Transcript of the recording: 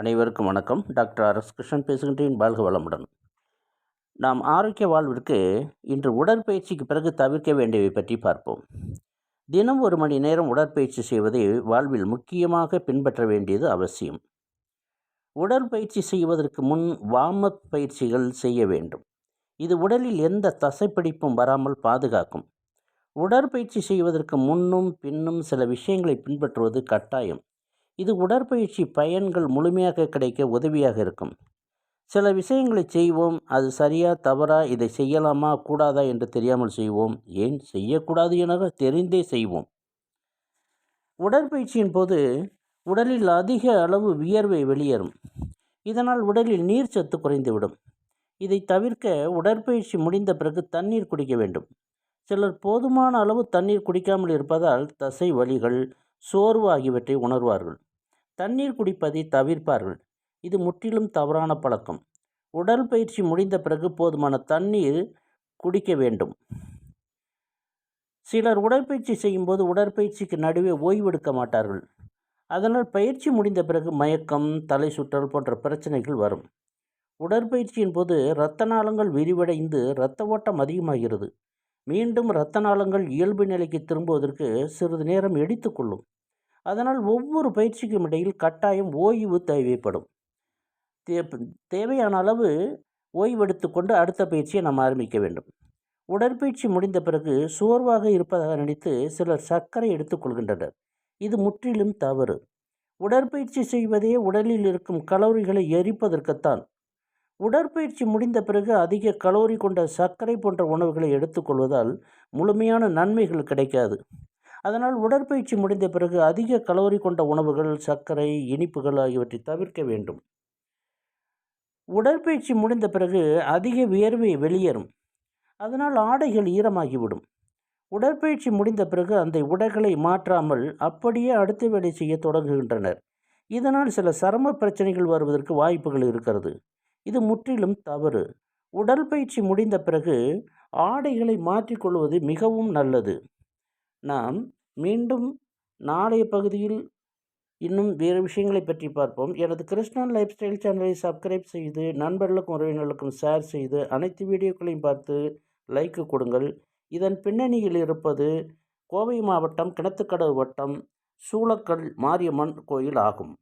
அனைவருக்கும் வணக்கம். Doctor R. S. Krishnan பேசுகின்றேன். வாழ்க வளமுடன். நாம் ஆரோக்கிய வாழ்விற்கு இன்று உடற்பயிற்சிக்கு பிறகு தவிர்க்க வேண்டியவை பற்றி பார்ப்போம். தினம் ஒரு மணி நேரம் உடற்பயிற்சி செய்வதை வாழ்வில் முக்கியமாக பின்பற்ற வேண்டியது அவசியம். உடற்பயிற்சி செய்வதற்கு முன் வார்ம் அப் பயிற்சிகள் செய்ய வேண்டும். இது உடலில் எந்த தசைப்பிடிப்பும் வராமல் பாதுகாக்கும். உடற்பயிற்சி செய்வதற்கு முன்னும் பின்னும் சில விஷயங்களை பின்பற்றுவது கட்டாயம். இது உடற்பயிற்சி பயன்கள் முழுமையாக கிடைக்க உதவியாக இருக்கும். சில விஷயங்களை செய்வோம் அது சரியா தவறா இதை செய்யலாமா கூடாதா என்று தெரியாமல் செய்வோம். ஏன் செய்யக்கூடாது என தெரிந்தே செய்வோம். உடற்பயிற்சியின் போது உடலில் அதிக அளவு வியர்வை வெளியேறும். இதனால் உடலில் நீர் சத்து குறைந்துவிடும். இதை தவிர்க்க உடற்பயிற்சி முடிந்த பிறகு தண்ணீர் குடிக்க வேண்டும். சிலர் போதுமான அளவு தண்ணீர் குடிக்காமல் இருப்பதால் தசை வலிகள் சோர்வு ஆகியவற்றை உணர்வார்கள். தண்ணீர் குடிப்பதை தவிர்ப்பார்கள். இது முற்றிலும் தவறான பழக்கம். உடல் பயிற்சி முடிந்த பிறகு போதுமான தண்ணீர் குடிக்க வேண்டும். சிலர் உடற்பயிற்சி செய்யும்போது உடற்பயிற்சிக்கு நடுவே ஓய்வெடுக்க மாட்டார்கள். அதனால் பயிற்சி முடிந்த பிறகு மயக்கம் தலை சுற்றல் போன்ற பிரச்சனைகள் வரும். உடற்பயிற்சியின் போது இரத்த நாளங்கள் விரிவடைந்து இரத்த ஓட்டம் அதிகமாகிறது. மீண்டும் இரத்த நாளங்கள் இயல்பு நிலைக்கு திரும்புவதற்கு சிறிது நேரம் எடுத்துக்கொள்ளும் அதனால் ஒவ்வொரு பயிற்சிக்கும் இடையில் கட்டாயம் ஓய்வு தேவைப்படும். தே தேவையான அளவு ஓய்வெடுத்து கொண்டு அடுத்த பயிற்சியை நாம் ஆரம்பிக்க வேண்டும். உடற்பயிற்சி முடிந்த பிறகு சோர்வாக இருப்பதாக நினைத்து சிலர் சர்க்கரை எடுத்துக்கொள்கின்றனர் இது முற்றிலும் தவறு. உடற்பயிற்சி செய்வதே உடலில் இருக்கும் கலோரிகளை எரிப்பதற்குத்தான். உடற்பயிற்சி முடிந்த பிறகு அதிக கலோரி கொண்ட சர்க்கரை போன்ற உணவுகளை எடுத்துக்கொள்வதால் முழுமையான நன்மைகள் கிடைக்காது. அதனால் உடற்பயிற்சி முடிந்த பிறகு அதிக கலோரி கொண்ட உணவுகள் சர்க்கரை இனிப்புகள் ஆகியவற்றை தவிர்க்க வேண்டும். உடற்பயிற்சி முடிந்த பிறகு அதிக வியர்வை வெளியேறும். அதனால் ஆடைகள் ஈரமாகிவிடும். உடற்பயிற்சி முடிந்த பிறகு அந்த உடைகளை மாற்றாமல் அப்படியே அடுத்த வேலை செய்ய தொடங்குகின்றனர். இதனால் சில சரம பிரச்சனைகள் வருவதற்கு வாய்ப்புகள் இருக்கிறது. இது முற்றிலும் தவறு. உடற்பயிற்சி முடிந்த பிறகு ஆடைகளை மாற்றிக்கொள்வது மிகவும் நல்லது. நாம் மீண்டும் நாளைய பகுதியில் இன்னும் வேறு விஷயங்களை பற்றி பார்ப்போம். எனது கிருஷ்ணன் லைஃப் ஸ்டைல் சேனலை சப்ஸ்கிரைப் செய்து நண்பர்களுக்கும் உறவினர்களுக்கும் ஷேர் செய்து அனைத்து வீடியோக்களையும் பார்த்து லைக்கு கொடுங்கள். இதன் பின்னணியில் இருப்பது கோவை மாவட்டம் கிணத்துக்கடவு வட்டம் சூளக்கல் மாரியம்மன் கோயில் ஆகும்